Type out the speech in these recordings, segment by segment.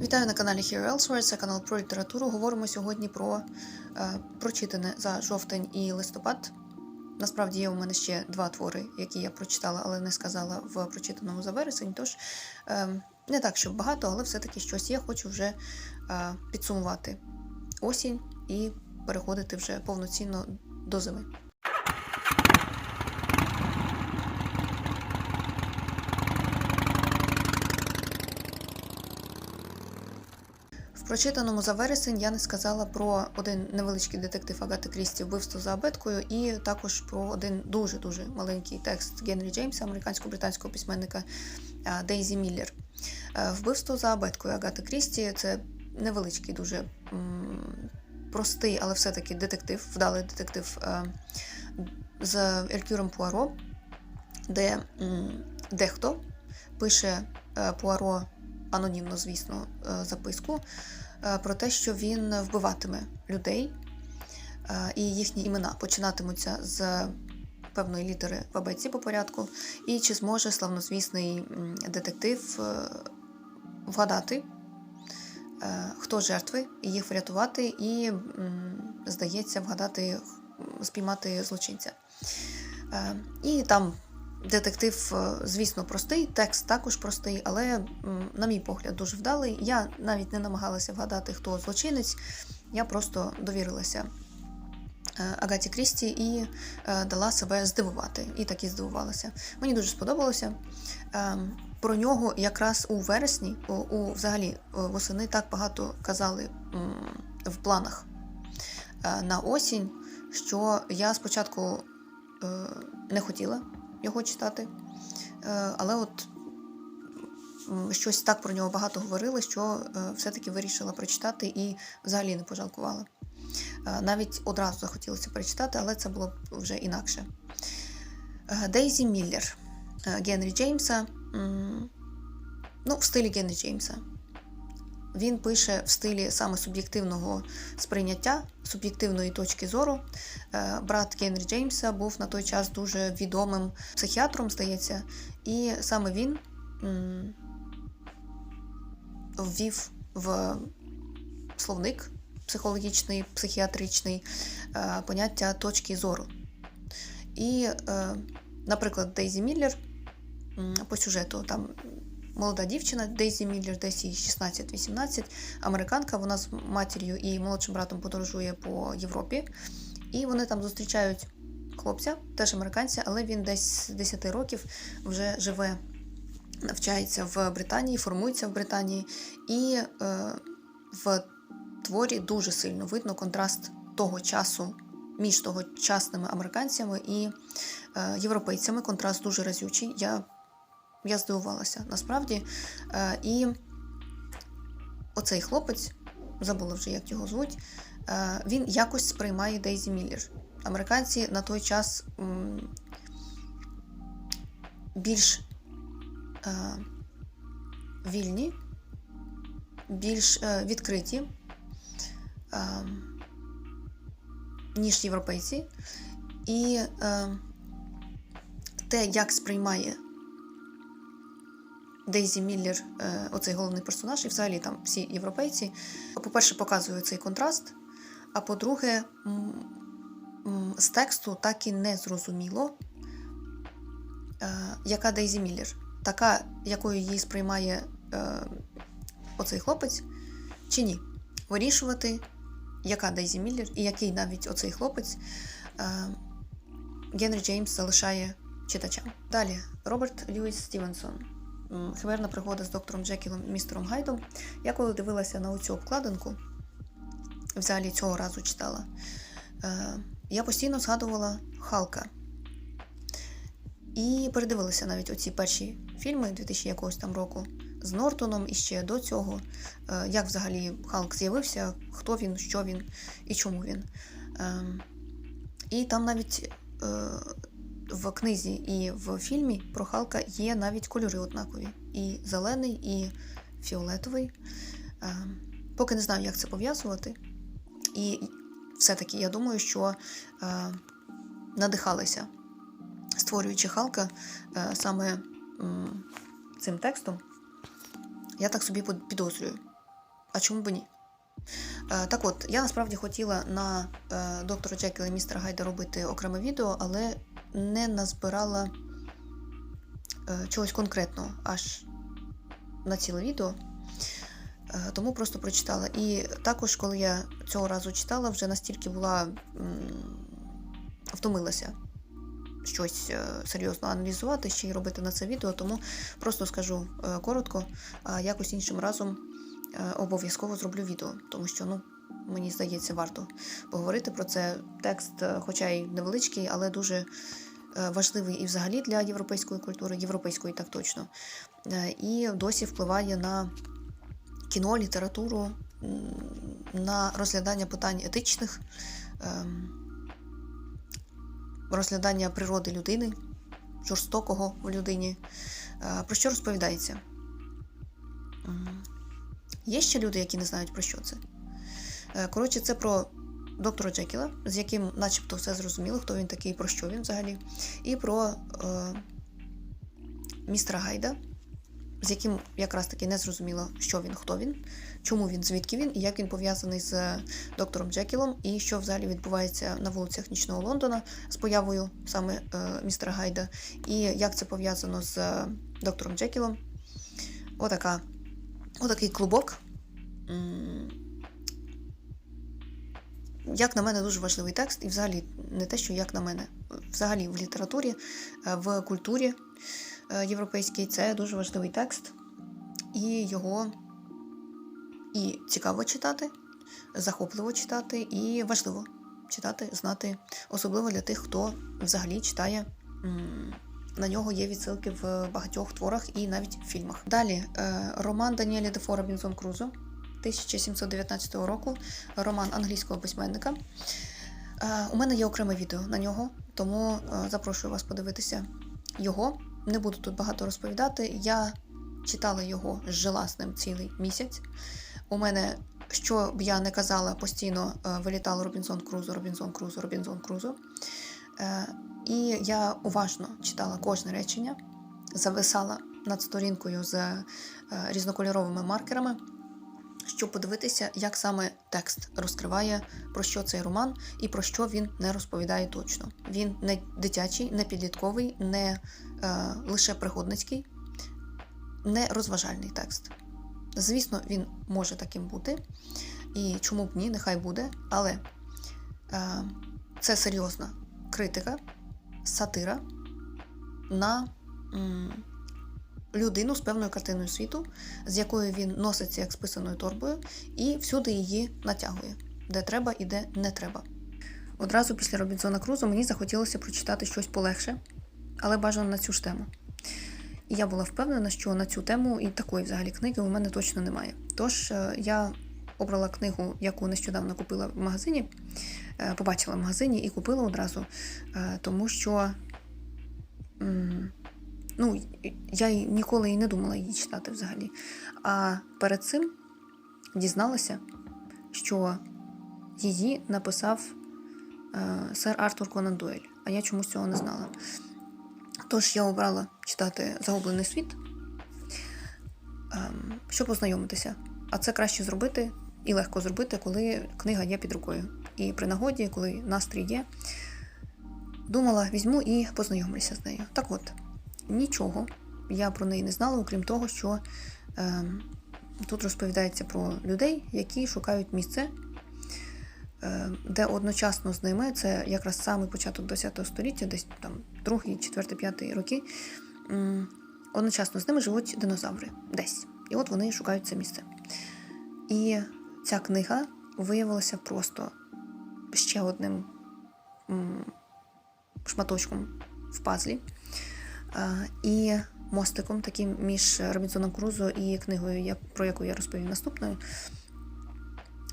Вітаю на каналі Here Elsewhere, це канал про літературу. Говоримо сьогодні про е, прочитане за жовтень і листопад. Насправді є у мене ще два твори, які я прочитала, але не сказала в прочитаному за вересень. Тож е, не так, щоб багато, але все-таки щось є. Хочу вже е, підсумувати осінь і переходити вже повноцінно до зими. Прочитаному за вересень я не сказала про один невеличкий детектив Агати Крісті вбивство за абеткою, і також про один дуже дуже маленький текст Генрі Джеймса, американсько-британського письменника Дейзі Міллер. Е, Вбивство за абеткою Агати Крісті це невеличкий, дуже простий, але все-таки детектив, вдалий детектив е, з Еркюром Пуаро, де дехто пише е, Пуаро анонімно, звісно, е, записку е, про те, що він вбиватиме людей, е, і їхні імена починатимуться з певної літери в абетці по порядку, і чи зможе славнозвісний детектив вгадати, хто жертви, і їх врятувати, і, здається, вгадати, спіймати злочинця. І там Детектив, е, звісно, простий, текст також простий, але, на мій погляд, дуже вдалий. Я навіть не намагалася вгадати, хто злочинець. Я просто довірилася е, Агаті Крісті і е, дала себе здивувати. І так і здивувалася. Мені дуже сподобалося. Е, Про нього якраз у вересні, у, взагалі восени так багато казали в планах на осінь, що я спочатку не хотіла його читати. Е, Але от щось так про нього багато говорили, що е, все-таки вирішила прочитати і взагалі не пожалкувала. Е, Навіть одразу захотілося прочитати, але це було вже інакше. Дейзі Міллер Генрі Джеймса. Ну, в стилі Генрі Джеймса. Він пише в стилі саме суб'єктивного сприйняття, суб'єктивної точки зору. Е, Брат Генрі Джеймса був на той час дуже відомим психіатром, здається, і саме він ввів в словник психологічний, психіатричний е, поняття точки зору. І, е, наприклад, Дейзі Міллер по сюжету там молода дівчина Дейзі Міллер, десь їй 16-18, американка. Вона з матір'ю і молодшим братом подорожує по Європі. І вони там зустрічають хлопця, теж американця, але він десь з 10 років вже живе, навчається в Британії, формується в Британії. І е, в творі дуже сильно видно контраст того часу між тогочасними американцями і е, європейцями. Контраст дуже разючий. Я я здивувалася насправді. Е, і оцей хлопець, забула вже, як його звуть, е, він якось сприймає Дейзі Міллер. Американці на той час більш е, вільні, більш відкриті, ніж європейці. І те, як сприймає Дейзі Міллер, е, оцей головний персонаж, і взагалі там всі європейці, по-перше, показує цей контраст. А по-друге, з тексту так і не зрозуміло, е, яка Дейзі Міллер, така, якою її сприймає е, оцей хлопець, чи ні. Вирішувати, яка Дейзі Міллер і який навіть оцей хлопець Генрі Джеймс залишає читачам. Далі Роберт Льюіс Стівенсон. Химерна пригода з доктором Джекілом і містером Гайдом. Я коли дивилася на оцю обкладинку, взагалі цього разу читала, е, я постійно згадувала Халка. І передивилася навіть оці перші фільми 2000 якогось там року з Нортоном і ще до цього, е, як взагалі Халк з'явився, хто він, що він і чому він. Е, І там навіть е, в книзі і в фільмі про Халка є навіть кольори однакові: і зелений, і фіолетовий. Е, Поки не знаю, як це пов'язувати. І все-таки я думаю, що е, надихалися, створюючи Халка е, саме цим текстом. Я так собі підозрюю. А чому б ні? Так от, я насправді хотіла на доктора Джекіла і містера Гайда робити окреме відео, але не назбирала е, чогось конкретного аж на ціле відео. Е, Тому просто прочитала. І також, коли я цього разу читала, вже настільки була втомилася щось е, серйозно аналізувати, ще й робити на це відео, тому просто скажу коротко, а якось іншим разом обов'язково зроблю відео, тому що ну. Мені здається, варто поговорити про це. Текст, е, хоча й невеличкий, але дуже е, важливий і взагалі для європейської культури, європейської так точно. Е, І досі впливає на кіно, літературу, на розглядання питань етичних, ем, розглядання природи людини, жорстокого в людині. Про що розповідається? Є ще люди, які не знають про що це. Е, Коротше, це про доктора Джекіла, з яким начебто все зрозуміло, хто він такий, про що він взагалі, і про е, містера Гайда, з яким якраз таки не зрозуміло, що він, хто він, чому він, звідки він, і як він пов'язаний з доктором Джекілом, і що взагалі відбувається на вулицях Нічного Лондона з появою саме е, містера Гайда, і як це пов'язано з е, доктором Джекілом. Отака, отакий клубок. Як на мене, дуже важливий текст, і взагалі не те, що як на мене, взагалі в літературі, е, в культурі е, європейській це дуже важливий текст, і його і цікаво читати, захопливо читати, і важливо читати, знати, особливо для тих, хто взагалі читає. На нього є відсилки в багатьох творах і навіть в фільмах. Далі е, роман Даніеля Дефо Робінзон Крузо 1719 року, роман англійського письменника. Е, У мене є окреме відео на нього, тому е, запрошую вас подивитися його. Не буду тут багато розповідати. Я читала його, жила з ним цілий місяць. У мене, що б я не казала, постійно е, вилітало Робінзон Крузо, Робінзон Крузо, Робінзон Крузо. І я уважно читала кожне речення, зависала над сторінкою з різнокольоровими маркерами, щоб подивитися, як саме текст розкриває, про що цей роман і про що він не розповідає точно. Він не дитячий, не підлітковий, не е, лише пригодницький, не розважальний текст. Звісно, він може таким бути, і чому б ні, нехай буде, але е, це серйозна критика, сатира на м, людину з певною картиною світу, з якою він носиться як з писаною торбою, і всюди її натягує, де треба і де не треба. Одразу після Робінзона Крузо мені захотілося прочитати щось полегше, але бажано на цю ж тему. І я була впевнена, що на цю тему і такої взагалі книги у мене точно немає. Тож е, я обрала книгу, яку нещодавно купила в магазині, е, побачила в магазині і купила одразу, е, тому що ну, я ніколи і не думала її читати взагалі. А перед цим дізналася, що її написав е, сер Артур Конан Дойль, а я чомусь цього не знала. Тож я обрала читати Загублений світ, ем, щоб познайомитися. А це краще зробити і легко зробити, коли книга є під рукою. І при нагоді, коли настрій є, думала, візьму і познайомлюся з нею. Так от, нічого я про неї не знала, окрім того, що ем, тут розповідається про людей, які шукають місце, е, де одночасно з ними, це якраз самий початок ХХ століття, десь там другий, четвертий, п'ятий роки. м, Одночасно з ними живуть динозаври десь. І от вони шукають це місце. І ця книга виявилася просто ще одним шматочком в пазлі. І мостиком таким між Робінзоном Крузо і книгою, про яку я розповім наступною.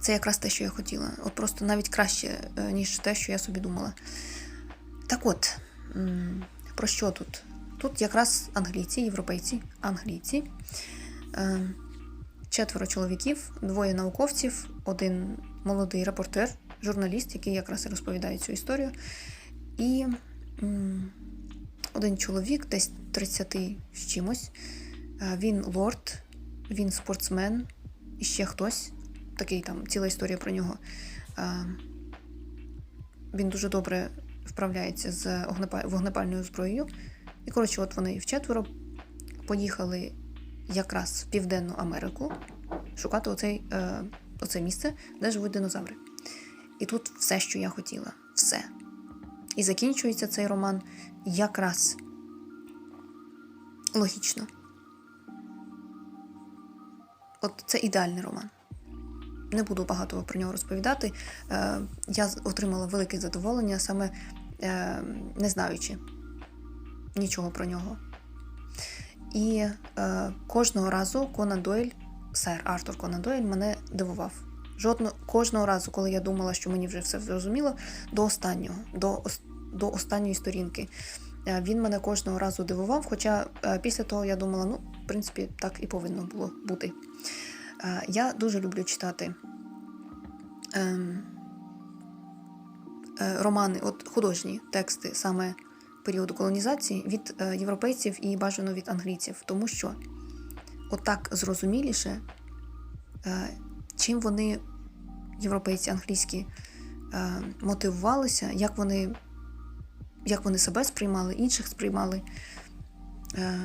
Це якраз те, що я хотіла. От просто навіть краще, е, ніж те, що я собі думала. Так от, про що тут? Тут якраз англійці, європейці, англійці. Е, Четверо чоловіків, двоє науковців, один молодий репортер, журналіст, який якраз і розповідає цю історію. І один чоловік, десь 30 з чимось. Е, Він лорд, він спортсмен, і ще хтось, такий там ціла історія про нього. Е, він дуже добре вправляється з вогнепальною зброєю. І, коротше, от вони вчетверо поїхали якраз в Південну Америку шукати оцей, е, оце місце, де живуть динозаври. І тут все, що я хотіла. Все. І закінчується цей роман якраз логічно. От це ідеальний роман. Не буду багато про нього розповідати. Е, я отримала велике задоволення, саме е, не знаючи нічого про нього. І е, кожного разу Конан Дойль, сер Артур Конан Дойль, мене дивував. Жодно, кожного разу, коли я думала, що мені вже все зрозуміло, до останнього, до, до останньої сторінки. Е, Він мене кожного разу дивував, хоча е, після того я думала, ну, в принципі, так і повинно було бути. Е, Я дуже люблю читати ем, романи, от художні тексти саме періоду колонізації від європейців і бажано від англійців, тому що отак зрозуміліше, чим вони, європейці англійські, мотивувалися, як вони, як вони себе сприймали, інших сприймали, е,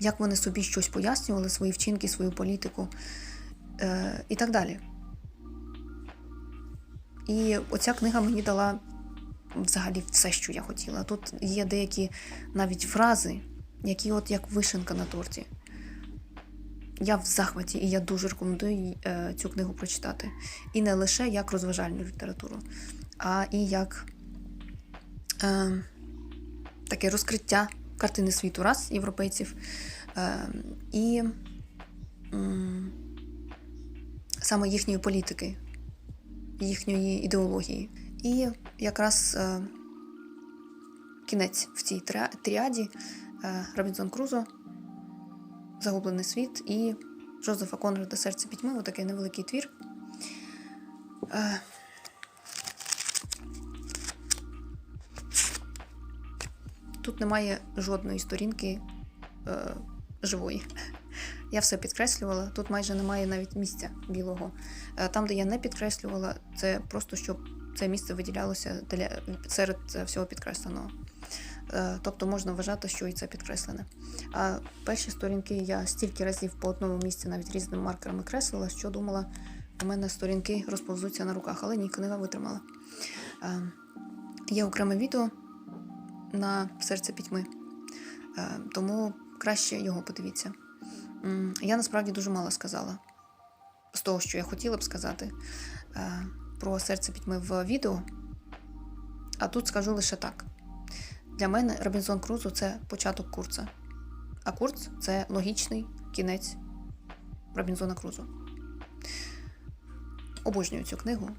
як вони собі щось пояснювали, свої вчинки, свою політику е, і так далі. І оця книга мені дала взагалі все, що я хотіла. Тут є деякі навіть фрази, які от як вишенка на торті. Я в захваті, і я дуже рекомендую е, цю книгу прочитати. І не лише як розважальну літературу, а і як е, таке розкриття картини світу раз європейців. Е, і м, саме їхньої політики, їхньої ідеології. І якраз е, кінець в цій тріаді е, Робінзон Крузо, Загублений світ і Джозефа Конрада Серце пітьми отакий невеликий твір. Е, Тут немає жодної сторінки е, живої. Я все підкреслювала. Тут майже немає навіть місця білого. Е, Там, де я не підкреслювала, це просто щоб це місце виділялося для, серед е, всього підкресленого. Е, Тобто можна вважати, що і це підкреслене. А перші сторінки я стільки разів по одному місці навіть різними маркерами креслила, що думала, у мене сторінки розповзуться на руках, але ні, книга витримала. Е, Є окреме відео на серце пітьми, Е, тому краще його подивіться. Я насправді дуже мало сказала з того, що я хотіла б сказати е, про серце пітьми в відео. А тут скажу лише так: для мене Робінзон Крузо це початок курса. А курс це логічний кінець Робінзона Крузо. Обожнюю цю книгу.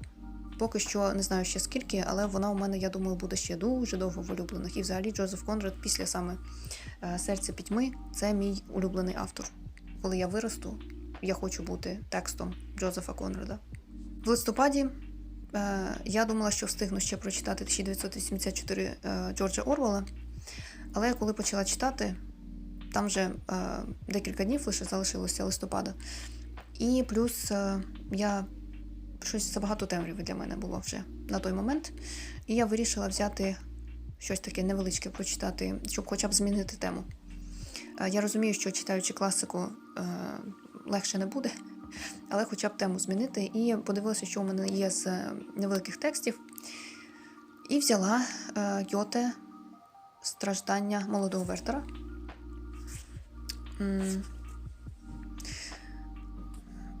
Поки що не знаю ще скільки, але вона у мене, я думаю, буде ще дуже довго в улюблених. І взагалі Джозеф Конрад після саме е, серця пітьми це мій улюблений автор. Коли я виросту, я хочу бути текстом Джозефа Конрада. В листопаді е, я думала, що встигну ще прочитати 1984 е, Джорджа Орвела, але коли почала читати, там вже е, декілька днів лише залишилося листопада. І плюс е, я щось забагато темряви для мене було вже на той момент. І я вирішила взяти щось таке невеличке прочитати, щоб хоча б змінити тему. Е, Я розумію, що читаючи класику е, легше не буде, але хоча б тему змінити. І подивилася, що у мене є з е, невеликих текстів. І взяла Гьоте страждання молодого Вертера.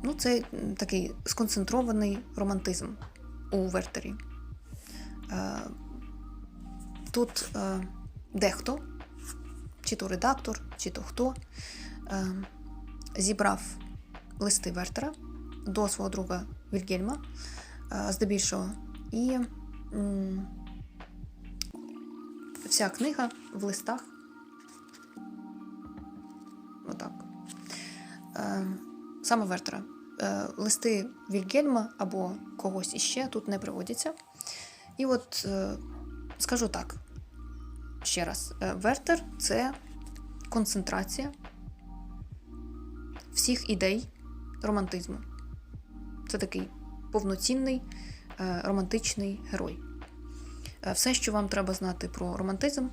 Ну, це такий сконцентрований романтизм у Вертері. Е, Тут е, дехто, чи то редактор, чи то хто, е, зібрав листи Вертера до свого друга Вільгельма, здебільшого, і вся книга в листах. Отак. Саме Вертера. Е, листи Вільгельма або когось іще тут не приводяться. І от е, скажу так ще раз: е, Вертер це концентрація всіх ідей романтизму. Це такий повноцінний романтичний герой. Все, що вам треба знати про романтизм,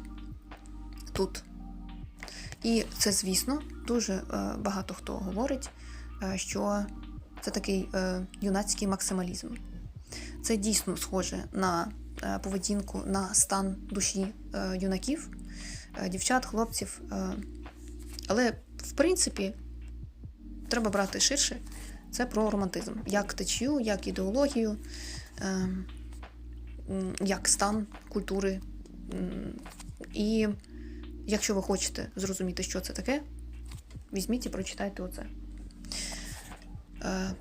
тут. І це, звісно, дуже багато хто говорить, що це такий е, юнацький максималізм. Це дійсно схоже на е, поведінку, на стан душі е, юнаків, е, дівчат, хлопців. е. Але, в принципі, треба брати ширше. Це про романтизм, як течію, як ідеологію, е, як стан культури. І якщо ви хочете зрозуміти, що це таке, візьміть і прочитайте оце. Е,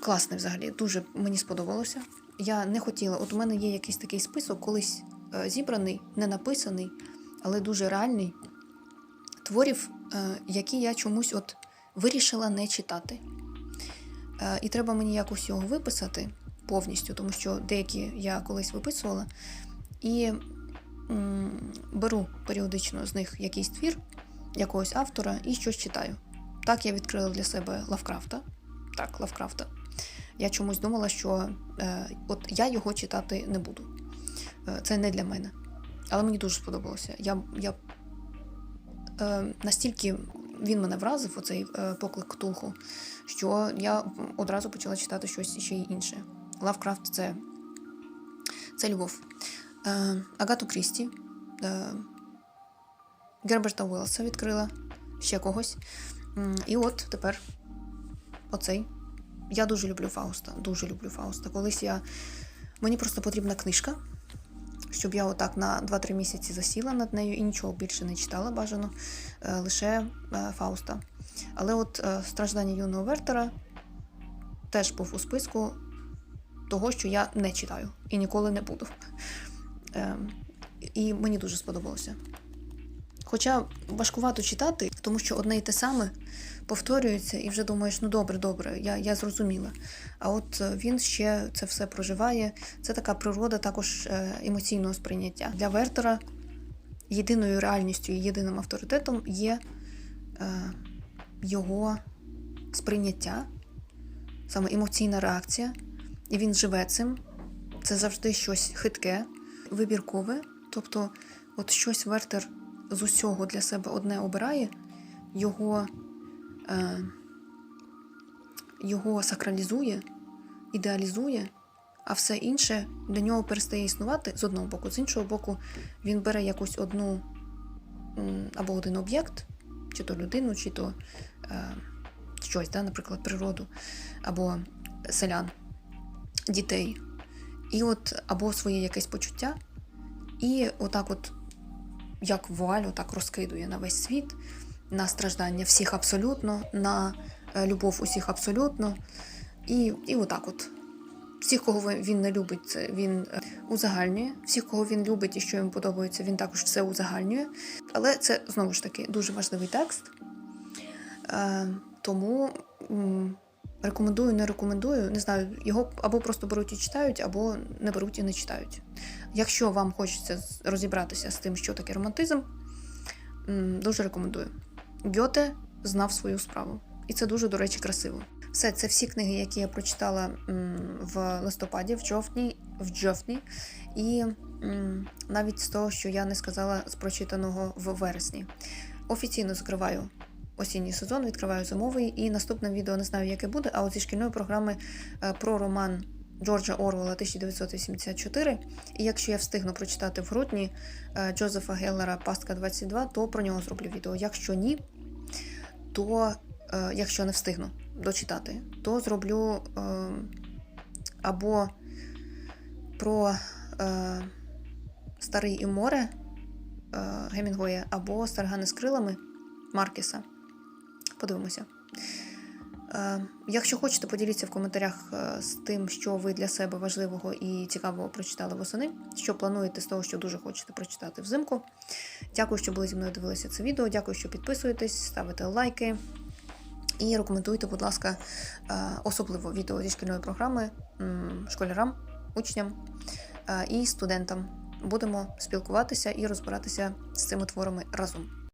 класне взагалі, дуже мені сподобалося. Я не хотіла, от у мене є якийсь такий список, колись е, зібраний, не написаний, але дуже реальний творів, е, які я чомусь от вирішила не читати. І треба мені якось його виписати повністю, тому що деякі я колись виписувала. І м, беру періодично з них якийсь твір якогось автора і щось читаю. Так я відкрила для себе Лавкрафта. Так, Лавкрафта. Я чомусь думала, що е, от я його читати не буду. Е, це не для мене. Але мені дуже сподобалося. Я, я е, настільки він мене вразив, оцей е, поклик Ктулху, що я одразу почала читати щось ще й інше. Лавкрафт це, це любов. Е, Агату Крісті, е, Герберта Уелса відкрила, ще когось. І от тепер оцей. Я дуже люблю Фауста. Дуже люблю Фауста. Колись я. Мені просто потрібна книжка, щоб я отак на 2-3 місяці засіла над нею і нічого більше не читала бажано, е, лише е, Фауста. Але от е, страждання юного Вертера теж був у списку того, що я не читаю і ніколи не буду. І мені дуже сподобалося. Хоча важкувато читати, тому що одне й те саме повторюється, і вже думаєш, ну добре, добре, я, я зрозуміла. А от е, він ще це все проживає. Це така природа також е, емоційного сприйняття. Для Вертера єдиною реальністю і єдиним авторитетом є е, його сприйняття, саме емоційна реакція, і він живе цим. Це завжди щось хитке, вибіркове. Тобто, от щось Вертер з усього для себе одне обирає, його, його сакралізує, ідеалізує, а все інше для нього перестає існувати з одного боку. З іншого боку, він бере якусь одну або один об'єкт, чи то людину, чи то е, щось, да, наприклад, природу, або селян, дітей, і от або своє якесь почуття, і отак от як вуаль так розкидує на весь світ, на страждання всіх абсолютно, на е, любов усіх абсолютно. І, і отак от. Всіх, кого він не любить, він е, узагальнює. Всіх, кого він любить і що йому подобається, він також все узагальнює. Але це знову ж таки дуже важливий текст. Е, тому м, рекомендую, не рекомендую. Не знаю, його або просто беруть і читають, або не беруть і не читають. Якщо вам хочеться розібратися з тим, що таке романтизм, м, дуже рекомендую. Гьоте знав свою справу. І це дуже, до речі, красиво. Все, це всі книги, які я прочитала в листопаді, в жовтні, в жовтні, і навіть з того, що я не сказала з прочитаного в вересні. Офіційно закриваю осінній сезон, відкриваю зимовий, і наступне відео не знаю, яке буде, а от зі шкільної програми е, про роман Джорджа Орвела 1984. І якщо я встигну прочитати в грудні е, Джозефа Геллера Пастка 22, то про нього зроблю відео. Якщо ні, то е, якщо не встигну дочитати, то зроблю е, або про е, Старий і море е, Гемінгоя, або Старгани з крилами Маркеса. Подивимося. Е, Якщо хочете, поділіться в коментарях е, з тим, що ви для себе важливого і цікавого прочитали восени, що плануєте з того, що дуже хочете прочитати взимку. Дякую, що були зі мною дивилися це відео. Дякую, що підписуєтесь, ставите лайки. І рекомендуйте, будь ласка, е, особливо відео зі шкільної програми школярам, учням і студентам. Будемо спілкуватися і розбиратися з цими творами разом.